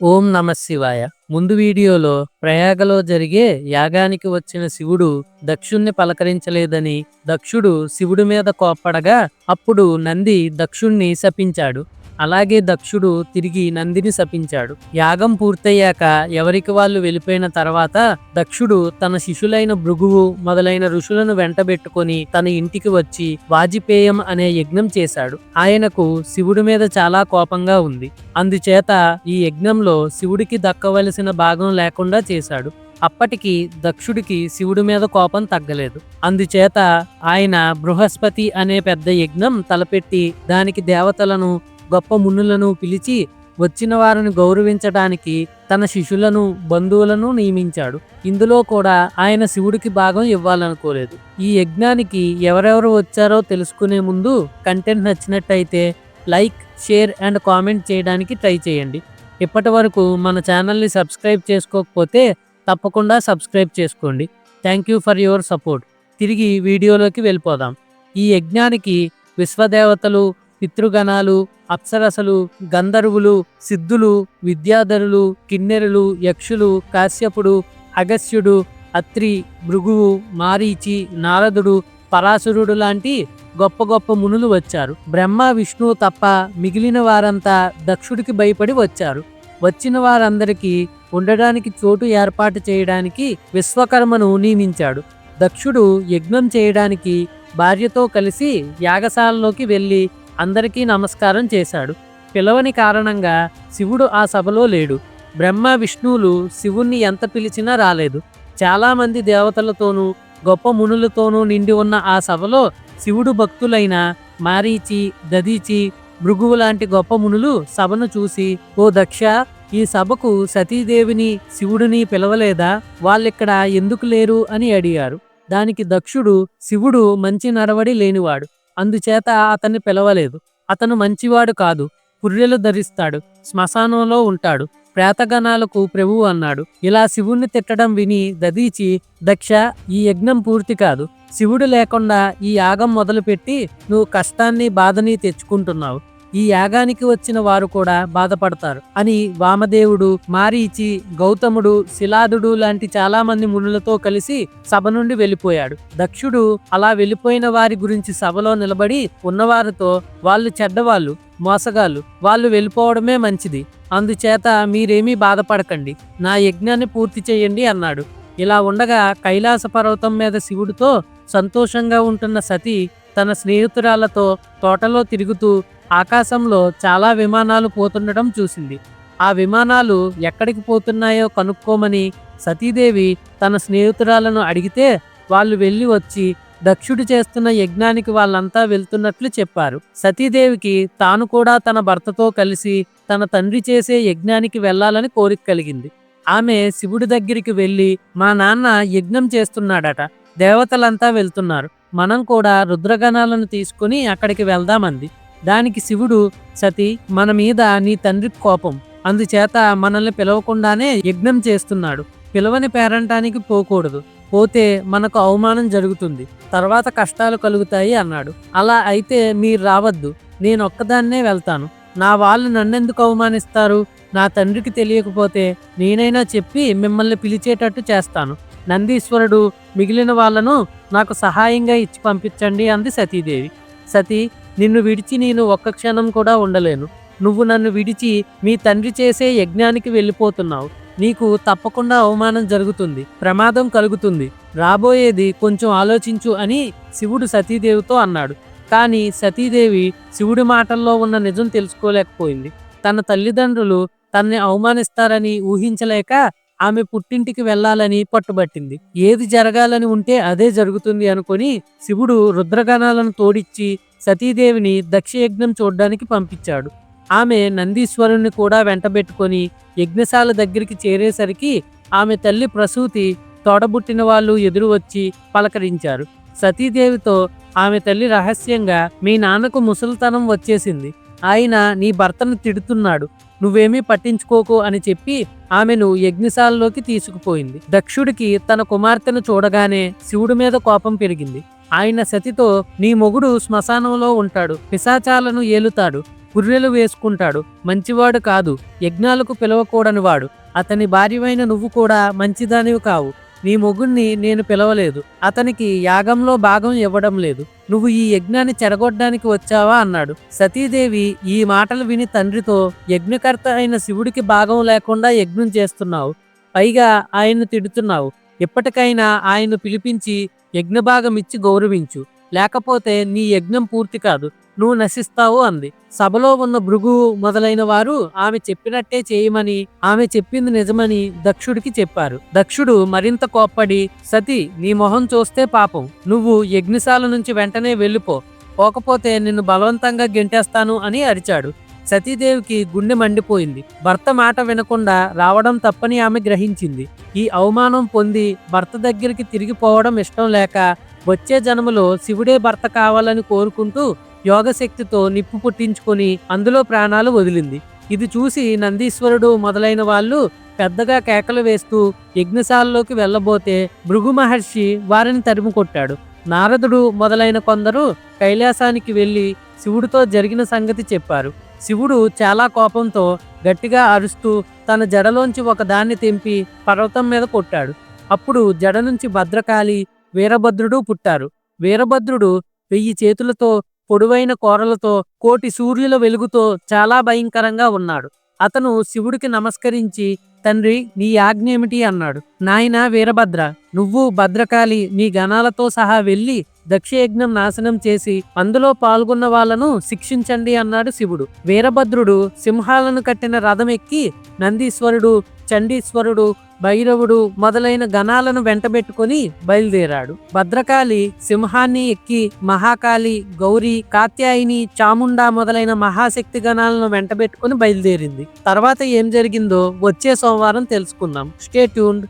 ఓం నమ శివాయ. ముందు వీడియోలో ప్రయాగలో జరిగే యాగానికి వచ్చిన శివుడు దక్షుణ్ణి పలకరించలేదని దక్షుడు శివుడి మీద కోప్పడగా అప్పుడు నంది దక్షుణ్ణి శపించాడు. అలాగే దక్షుడు తిరిగి నందిని శపించాడు. యాగం పూర్తయ్యాక ఎవరికి వాళ్ళు వెళ్ళిపోయిన తర్వాత దక్షుడు తన శిష్యులైన భృగువు మొదలైన ఋషులను వెంటబెట్టుకొని తన ఇంటికి వచ్చి వాజిపేయం అనే యజ్ఞం చేశాడు. ఆయనకు శివుడి మీద చాలా కోపంగా ఉంది. అందుచేత ఈ యజ్ఞంలో శివుడికి దక్కవలసిన భాగం లేకుండా చేశాడు. అప్పటికి దక్షుడికి శివుడి మీద కోపం తగ్గలేదు. అందుచేత ఆయన బృహస్పతి అనే పెద్ద యజ్ఞం తలపెట్టి దానికి దేవతలను గొప్ప మునులను పిలిచి వచ్చిన వారిని గౌరవించడానికి తన శిష్యులను బంధువులను నియమించాడు. ఇందులో కూడా ఆయన శివుడికి భాగం ఇవ్వాలనుకోలేదు. ఈ యజ్ఞానికి ఎవరెవరు వచ్చారో తెలుసుకునే ముందు కంటెంట్ నచ్చినట్టయితే లైక్ షేర్ అండ్ కామెంట్ చేయడానికి ట్రై చేయండి. ఇప్పటి వరకు మన ఛానల్ని సబ్స్క్రైబ్ చేసుకోకపోతే తప్పకుండా సబ్స్క్రైబ్ చేసుకోండి. Thank you for your support. తిరిగి వీడియోలోకి వెళ్ళిపోదాం. ఈ యజ్ఞానికి విశ్వదేవతలు పితృగణాలు అప్సరసలు గంధర్వులు సిద్ధులు విద్యాధరులు కిన్నెరులు యక్షులు కాశ్యపుడు అగస్యుడు అత్రి భృగువు మారీచి నారదుడు పరాశురుడు లాంటి గొప్ప గొప్ప మునులు వచ్చారు. బ్రహ్మ విష్ణువు తప్ప మిగిలిన వారంతా దక్షుడికి భయపడి వచ్చారు. వచ్చిన వారందరికీ ఉండడానికి చోటు ఏర్పాటు చేయడానికి విశ్వకర్మను నియమించాడు. దక్షుడు యజ్ఞం చేయడానికి భార్యతో కలిసి యాగశాలలోకి వెళ్ళి అందరికీ నమస్కారం చేశాడు. పిలవని కారణంగా శివుడు ఆ సభలో లేడు. బ్రహ్మ విష్ణువులు శివుణ్ణి ఎంత పిలిచినా రాలేదు. చాలామంది దేవతలతోనూ గొప్ప మునులతోనూ నిండి ఉన్న ఆ సభలో శివుడు భక్తులైన మారీచి దదీచి భృగువు లాంటి గొప్ప మునులు సభను చూసి ఓ దక్ష ఈ సభకు సతీదేవిని శివుడిని పిలవలేదా? వాళ్ళిక్కడ ఎందుకు లేరు? అని అడిగారు. దానికి దక్షుడు శివుడు మంచి నరవడి లేనివాడు. అందుచేత అతన్ని పిలవలేదు. అతను మంచివాడు కాదు. పుర్రెలు ధరిస్తాడు. శ్మశానంలో ఉంటాడు. ప్రేతగణాలకు ప్రభువు అన్నాడు. ఇలా శివుణ్ణి తిట్టడం విని దదీచి దక్ష ఈ యజ్ఞం పూర్తి కాదు. శివుడు లేకుండా ఈ యాగం మొదలుపెట్టి నువ్వు కష్టాన్ని బాధని తెచ్చుకుంటున్నావు. ఈ యాగానికి వచ్చిన వారు కూడా బాధపడతారు అని వామదేవుడు మారీచి గౌతముడు శిలాదుడు లాంటి చాలా మంది మునులతో కలిసి సభ నుండి వెళ్ళిపోయాడు. దక్షుడు అలా వెళ్ళిపోయిన వారి గురించి సభలో నిలబడి ఉన్నవారితో వాళ్ళు చెడ్డవాళ్ళు. మోసగాళ్ళు. వాళ్ళు వెళ్ళిపోవడమే మంచిది. అందుచేత మీరేమీ బాధపడకండి. నా యజ్ఞాన్ని పూర్తి చేయండి అన్నాడు. ఇలా ఉండగా కైలాస పర్వతం మీద శివుడితో సంతోషంగా ఉంటున్న సతీ తన స్నేహితురాలతో తోటలో తిరుగుతూ ఆకాశంలో చాలా విమానాలు పోతుండటం చూసింది. ఆ విమానాలు ఎక్కడికి పోతున్నాయో కనుక్కోమని సతీదేవి తన స్నేహితురాలను అడిగితే వాళ్ళు వెళ్ళి వచ్చి దక్షుడు చేస్తున్న యజ్ఞానికి వాళ్ళంతా వెళ్తున్నట్లు చెప్పారు. సతీదేవికి తాను కూడా తన భర్తతో కలిసి తన తండ్రి చేసే యజ్ఞానికి వెళ్ళాలని కోరిక కలిగింది. ఆమె శివుడి దగ్గరికి వెళ్ళి మా నాన్న యజ్ఞం చేస్తున్నాడట దేవతలంతా వెళ్తున్నారు మనం కూడా రుద్రగణాలను తీసుకుని అక్కడికి వెళ్దామంది. దానికి శివుడు సతీ మన మీద నీ తండ్రి కోపం అందుచేత మనల్ని పిలవకుండానే యజ్ఞం చేస్తున్నాడు. పిలవని పేరంటానికి పోకూడదు. పోతే మనకు అవమానం జరుగుతుంది. తర్వాత కష్టాలు కలుగుతాయి అన్నాడు. అలా అయితే మీరు రావద్దు. నేను ఒక్కదాన్నే వెళ్తాను. నా వాళ్ళు నన్నెందుకు అవమానిస్తారు? నా తండ్రికి తెలియకపోతే నేనైనా చెప్పి మిమ్మల్ని పిలిచేటట్టు చేస్తాను. నందీశ్వరుడు మిగిలిన వాళ్ళను నాకు సహాయంగా ఇచ్చి పంపించండి అంది సతీదేవి. సతీ నిన్ను విడిచి నేను ఒక్క క్షణం కూడా ఉండలేను. నువ్వు నన్ను విడిచి మీ తండ్రి చేసే యజ్ఞానికి వెళ్ళిపోతున్నావు. నీకు తప్పకుండా అవమానం జరుగుతుంది ప్రమాదం కలుగుతుంది. రాబోయేది కొంచెం ఆలోచించు అని శివుడు సతీదేవితో అన్నాడు. కానీ సతీదేవి శివుడి మాటల్లో ఉన్న నిజం తెలుసుకోలేకపోయింది. తన తల్లిదండ్రులు తనని అవమానిస్తారని ఊహించలేక ఆమె పుట్టింటికి వెళ్ళాలని పట్టుబట్టింది. ఏది జరగాలని ఉంటే అదే జరుగుతుంది అనుకొని శివుడు రుద్రగణాలను తోడిచ్చి సతీదేవిని దక్షయజ్ఞం చూడ్డానికి పంపించాడు. ఆమె నందీశ్వరుణ్ణి కూడా వెంటబెట్టుకొని యజ్ఞశాల దగ్గరికి చేరేసరికి ఆమె తల్లి ప్రసూతి తోడబుట్టిన వాళ్ళు ఎదురు వచ్చి పలకరించారు. సతీదేవితో ఆమె తల్లి రహస్యంగా మీ నాన్నకు ముసలితనం వచ్చేసింది. ఆయన నీ భర్తను తిడుతున్నాడు. నువ్వేమీ పట్టించుకోకు అని చెప్పి ఆమెను యజ్ఞశాలలోకి తీసుకుపోయింది. దక్షుడికి తన కుమార్తెను చూడగానే శివుడి మీద కోపం పెరిగింది. ఆయన సతితో నీ మొగుడు శ్మశానంలో ఉంటాడు. పిశాచాలను ఏలుతాడు. పుర్రెలు వేసుకుంటాడు. మంచివాడు కాదు. యజ్ఞాలకు పిలవకూడనివాడు. అతని భార్యమైన నువ్వు కూడా మంచిదానివి కావు. నీ మొగుణ్ణి నేను పిలవలేదు. అతనికి యాగంలో భాగం ఇవ్వడం లేదు. నువ్వు ఈ యజ్ఞాన్ని చెడగొట్టడానికి వచ్చావా? అన్నాడు. సతీదేవి ఈ మాటలు విని తండ్రితో యజ్ఞకర్త అయిన శివుడికి భాగం లేకుండా యజ్ఞం చేస్తున్నావు. పైగా ఆయన్ను తిడుతున్నావు. ఇప్పటికైనా ఆయన్ను పిలిపించి యజ్ఞభాగం ఇచ్చి గౌరవించు. లేకపోతే నీ యజ్ఞం పూర్తి కాదు. నువ్వు నశిస్తావు అంది. సభలో ఉన్న భృగు మొదలైన వారు ఆమె చెప్పినట్టే చేయమని ఆమె చెప్పింది నిజమని దక్షుడికి చెప్పారు. దక్షుడు మరింత కోప్పడి సతి నీ మొహం చూస్తే పాపం. నువ్వు యజ్ఞశాల నుంచి వెంటనే వెళ్ళిపో. పోకపోతే నిన్ను బలవంతంగా గెంటేస్తాను అని అరిచాడు. సతీదేవికి గుండె మండిపోయింది. భర్త మాట వినకుండా రావడం తప్పని ఆమె గ్రహించింది. ఈ అవమానం పొంది భర్త దగ్గరికి తిరిగిపోవడం ఇష్టం లేక వచ్చే జన్మలో శివుడే భర్త కావాలని కోరుకుంటూ యోగశక్తితో నిప్పు పుట్టించుకొని అందులో ప్రాణాలు వదిలింది. ఇది చూసి నందీశ్వరుడు మొదలైన వాళ్ళు పెద్దగా కేకలు వేస్తూ యజ్ఞశాలలోకి వెళ్ళబోతే భృగు మహర్షి వారిని తరిమి కొట్టాడు. నారదుడు మొదలైన కొందరు కైలాసానికి వెళ్ళి శివుడితో జరిగిన సంగతి చెప్పారు. శివుడు చాలా కోపంతో గట్టిగా అరుస్తూ తన జడలోంచి ఒక దాన్ని తెంపి పర్వతం మీద కొట్టాడు. అప్పుడు జడ నుంచి భద్రకాళి వీరభద్రుడు పుట్టారు. వీరభద్రుడు వెయ్యి చేతులతో పొడవైన కోరలతో కోటి సూర్యుల వెలుగుతో చాలా భయంకరంగా ఉన్నాడు. అతను శివుడికి నమస్కరించి తండ్రి నీ ఆజ్ఞ ఏమిటి అన్నాడు. నాయన వీరభద్ర నువ్వు భద్రకాళి నీ గణాలతో సహా వెళ్ళి దక్షయజ్ఞం నాశనం చేసి అందులో పాల్గొన్న వాళ్ళను శిక్షించండి అన్నాడు శివుడు. వీరభద్రుడు సింహాలను కట్టిన రథం ఎక్కి నందీశ్వరుడు చండీశ్వరుడు భైరవుడు మొదలైన గణాలను వెంటబెట్టుకుని బయలుదేరాడు. భద్రకాళి సింహాన్ని ఎక్కి మహాకాళి గౌరీ కాత్యాయిని చాముండా మొదలైన మహాశక్తి గణాలను వెంటబెట్టుకుని బయలుదేరింది. తర్వాత ఏం జరిగిందో వచ్చే సోమవారం తెలుసుకుందాం. Stay tuned.